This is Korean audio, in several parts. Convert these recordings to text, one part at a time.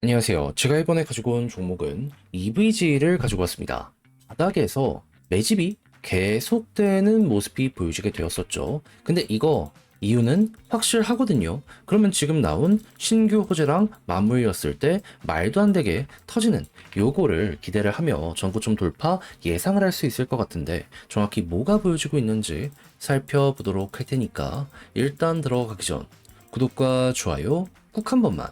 안녕하세요. 제가 이번에 가지고 온 종목은 EVG를 가지고 왔습니다. 바닥에서 매집이 계속되는 모습이 보여지게 되었었죠. 근데 이거 이유는 확실하거든요. 그러면 지금 나온 신규 호재랑 맞물렸을 때 말도 안 되게 터지는 요거를 기대를 하며 전고점 돌파 예상을 할 수 있을 것 같은데 정확히 뭐가 보여지고 있는지 살펴보도록 할 테니까 일단 들어가기 전 구독과 좋아요 꾹 한 번만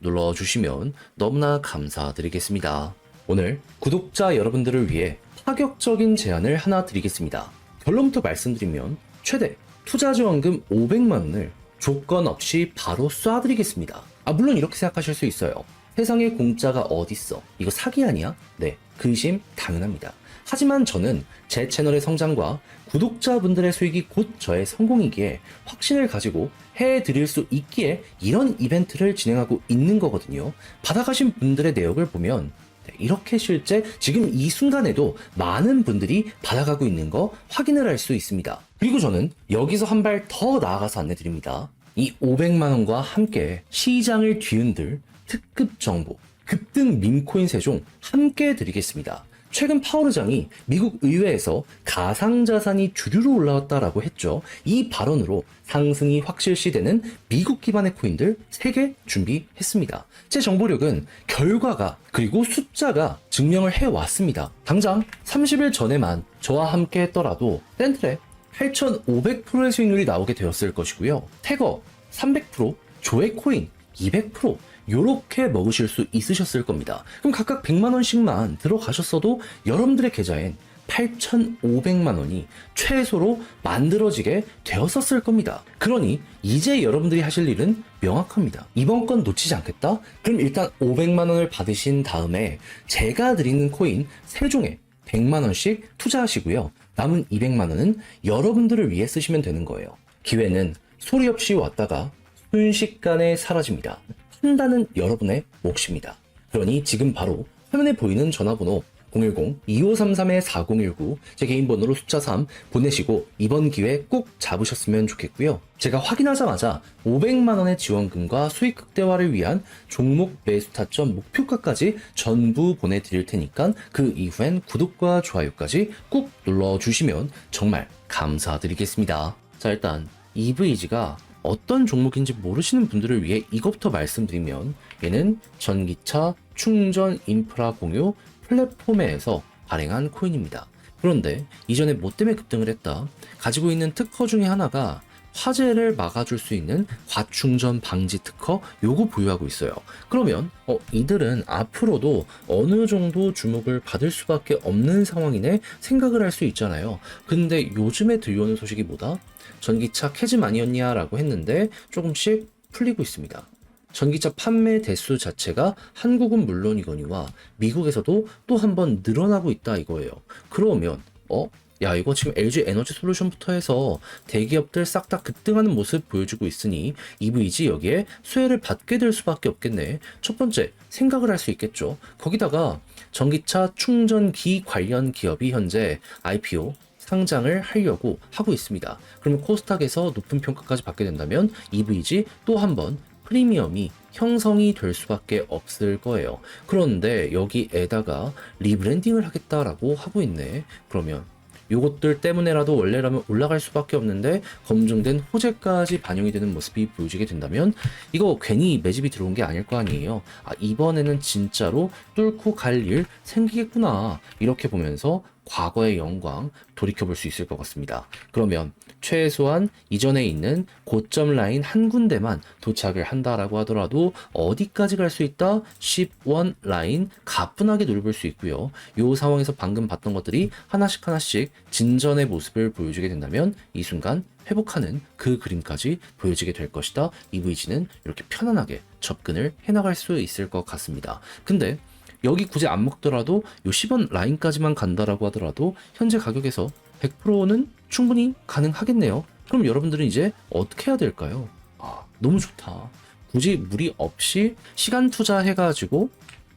눌러주시면 너무나 감사드리겠습니다. 오늘 구독자 여러분들을 위해 파격적인 제안을 하나 드리겠습니다. 결론부터 말씀드리면 최대 투자 지원금 500만 원을 조건 없이 바로 쏴드리겠습니다. 아 물론 이렇게 생각하실 수 있어요. 세상에 공짜가 어딨어? 이거 사기 아니야? 네, 그 의심 당연합니다. 하지만 저는 제 채널의 성장과 구독자분들의 수익이 곧 저의 성공이기에 확신을 가지고 해드릴 수 있기에 이런 이벤트를 진행하고 있는 거거든요. 받아가신 분들의 내역을 보면 네, 이렇게 실제 지금 이 순간에도 많은 분들이 받아가고 있는 거 확인을 할 수 있습니다. 그리고 저는 여기서 한 발 더 나아가서 안내 드립니다. 이 500만원과 함께 시장을 뒤흔들 특급 정보, 급등 밈코인 세종 함께 드리겠습니다. 최근 파워르장이 미국 의회에서 가상자산이 주류로 올라왔다라고 했죠. 이 발언으로 상승이 확실시되는 미국 기반의 코인들 3개 준비했습니다. 제 정보력은 결과가 그리고 숫자가 증명을 해왔습니다. 당장 30일 전에만 저와 함께 했더라도 센트랩 8,500%의 수익률이 나오게 되었을 것이고요. 태거 300%, 조회코인 200%, 요렇게 먹으실 수 있으셨을 겁니다. 그럼 각각 100만 원씩만 들어가셨어도 여러분들의 계좌엔 8,500만 원이 최소로 만들어지게 되었었을 겁니다. 그러니 이제 여러분들이 하실 일은 명확합니다. 이번 건 놓치지 않겠다? 그럼 일단 500만 원을 받으신 다음에 제가 드리는 코인 3종에 100만 원씩 투자하시고요. 남은 200만 원은 여러분들을 위해 쓰시면 되는 거예요. 기회는 소리 없이 왔다가 순식간에 사라집니다. 판단은 여러분의 몫입니다. 그러니 지금 바로 화면에 보이는 전화번호 010-2533-4019 제 개인 번호로 숫자 3 보내시고 이번 기회 꼭 잡으셨으면 좋겠고요. 제가 확인하자마자 500만원의 지원금과 수익 극대화를 위한 종목 매수 타점 목표가까지 전부 보내드릴 테니까 그 이후엔 구독과 좋아요까지 꼭 눌러주시면 정말 감사드리겠습니다. 자 일단 EVG가 어떤 종목인지 모르시는 분들을 위해 이것부터 말씀드리면 얘는 전기차 충전 인프라 공유 플랫폼에서 발행한 코인입니다. 그런데 이전에 뭐 때문에 급등을 했다? 가지고 있는 특허 중에 하나가 화재를 막아줄 수 있는 과충전 방지 특허 요거 보유하고 있어요. 그러면 어, 이들은 앞으로도 어느 정도 주목을 받을 수밖에 없는 상황이네 생각을 할 수 있잖아요. 근데 요즘에 들려오는 소식이 뭐다? 전기차 캐즘 아니었냐 라고 했는데 조금씩 풀리고 있습니다. 전기차 판매 대수 자체가 한국은 물론이거니와 미국에서도 또 한 번 늘어나고 있다 이거예요. 그러면 어? 야 이거 지금 LG 에너지 솔루션부터 해서 대기업들 싹 다 급등하는 모습 보여주고 있으니 EVG 여기에 수혜를 받게 될 수밖에 없겠네. 첫 번째 생각을 할 수 있겠죠. 거기다가 전기차 충전기 관련 기업이 현재 IPO 상장을 하려고 하고 있습니다. 그러면 코스닥에서 높은 평가까지 받게 된다면 EVG 또 한 번 프리미엄이 형성이 될 수밖에 없을 거예요. 그런데 여기에다가 리브랜딩을 하겠다라고 하고 있네. 그러면 요것들 때문에라도 원래라면 올라갈 수밖에 없는데 검증된 호재까지 반영이 되는 모습이 보여지게 된다면 이거 괜히 매집이 들어온 게 아닐 거 아니에요. 아, 이번에는 진짜로 뚫고 갈 일 생기겠구나. 이렇게 보면서 과거의 영광 돌이켜볼 수 있을 것 같습니다. 그러면 최소한 이전에 있는 고점 라인 한 군데만 도착을 한다라고 하더라도 어디까지 갈 수 있다? 10원 라인 가뿐하게 노려볼 수 있고요. 이 상황에서 방금 봤던 것들이 하나씩 하나씩 진전의 모습을 보여주게 된다면 이 순간 회복하는 그 그림까지 보여지게 될 것이다. EVG는 이렇게 편안하게 접근을 해나갈 수 있을 것 같습니다. 근데 여기 굳이 안 먹더라도 요 10원 라인까지만 간다라고 하더라도 현재 가격에서 100%는 충분히 가능하겠네요. 그럼 여러분들은 이제 어떻게 해야 될까요? 아, 너무 좋다. 굳이 무리 없이 시간 투자해가지고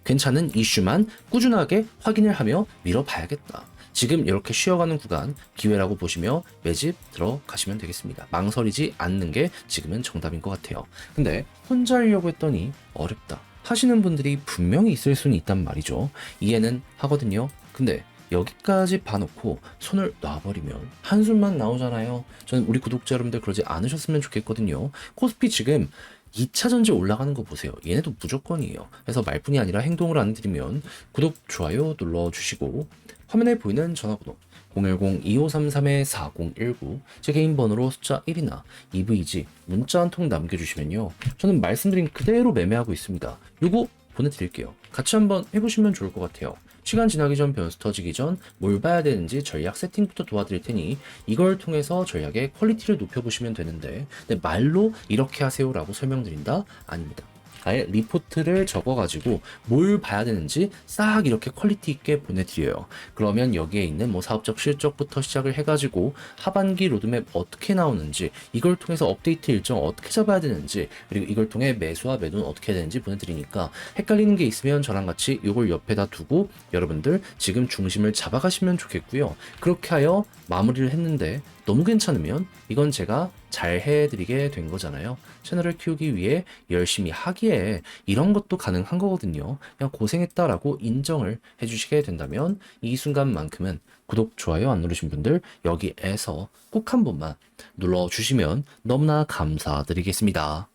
괜찮은 이슈만 꾸준하게 확인을 하며 밀어봐야겠다. 지금 이렇게 쉬어가는 구간 기회라고 보시며 매집 들어가시면 되겠습니다. 망설이지 않는 게 지금은 정답인 것 같아요. 근데 혼자 하려고 했더니 어렵다. 하시는 분들이 분명히 있을 수는 있단 말이죠. 이해는 하거든요. 근데 여기까지 봐놓고 손을 놔버리면 한숨만 나오잖아요. 저는 우리 구독자 여러분들 그러지 않으셨으면 좋겠거든요. 코스피 지금 2차 전지 올라가는 거 보세요. 얘네도 무조건이에요. 그래서 말뿐이 아니라 행동을 안 드리면 구독, 좋아요 눌러주시고 화면에 보이는 전화번호 010-2533-4019 제 개인 번호로 숫자 1이나 EVG 문자 한 통 남겨주시면요. 저는 말씀드린 그대로 매매하고 있습니다. 요거 보내드릴게요. 같이 한번 해보시면 좋을 것 같아요. 시간 지나기 전 변수 터지기 전 뭘 봐야 되는지 전략 세팅부터 도와드릴 테니 이걸 통해서 전략의 퀄리티를 높여보시면 되는데 근데 말로 이렇게 하세요라고 설명드린다? 아닙니다. 아예 리포트를 적어가지고 뭘 봐야 되는지 싹 이렇게 퀄리티 있게 보내드려요. 그러면 여기에 있는 뭐 사업적 실적부터 시작을 해가지고 하반기 로드맵 어떻게 나오는지 이걸 통해서 업데이트 일정 어떻게 잡아야 되는지 그리고 이걸 통해 매수와 매도는 어떻게 해야 되는지 보내드리니까 헷갈리는 게 있으면 저랑 같이 이걸 옆에다 두고 여러분들 지금 중심을 잡아가시면 좋겠고요. 그렇게 하여 마무리를 했는데 너무 괜찮으면 이건 제가 잘 해드리게 된 거잖아요. 채널을 키우기 위해 열심히 하기에 이런 것도 가능한 거거든요. 그냥 고생했다라고 인정을 해주시게 된다면 이 순간만큼은 구독, 좋아요 안 누르신 분들 여기에서 꼭 한 번만 눌러주시면 너무나 감사드리겠습니다.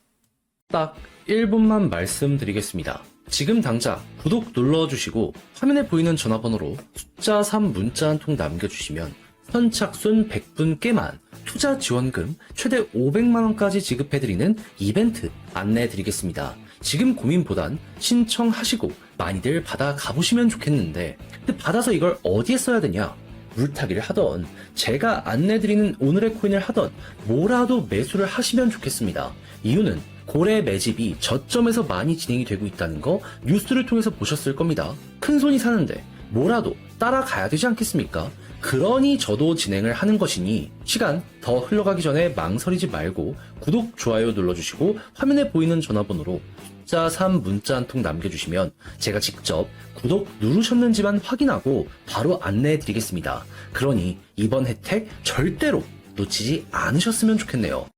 딱 1분만 말씀드리겠습니다. 지금 당장 구독 눌러주시고 화면에 보이는 전화번호로 숫자 3 문자 한 통 남겨주시면 선착순 100분께만 투자 지원금 최대 500만원까지 지급해드리는 이벤트 안내해드리겠습니다. 지금 고민보단 신청하시고 많이들 받아 가보시면 좋겠는데 근데 받아서 이걸 어디에 써야 되냐? 물타기를 하던 제가 안내드리는 오늘의 코인을 하던 뭐라도 매수를 하시면 좋겠습니다. 이유는 고래 매집이 저점에서 많이 진행이 되고 있다는 거 뉴스를 통해서 보셨을 겁니다. 큰 손이 사는데 뭐라도 따라가야 되지 않겠습니까? 그러니 저도 진행을 하는 것이니 시간 더 흘러가기 전에 망설이지 말고 구독, 좋아요 눌러주시고 화면에 보이는 전화번호로 숫자 3 문자 한 통 남겨주시면 제가 직접 구독 누르셨는지만 확인하고 바로 안내해 드리겠습니다. 그러니 이번 혜택 절대로 놓치지 않으셨으면 좋겠네요.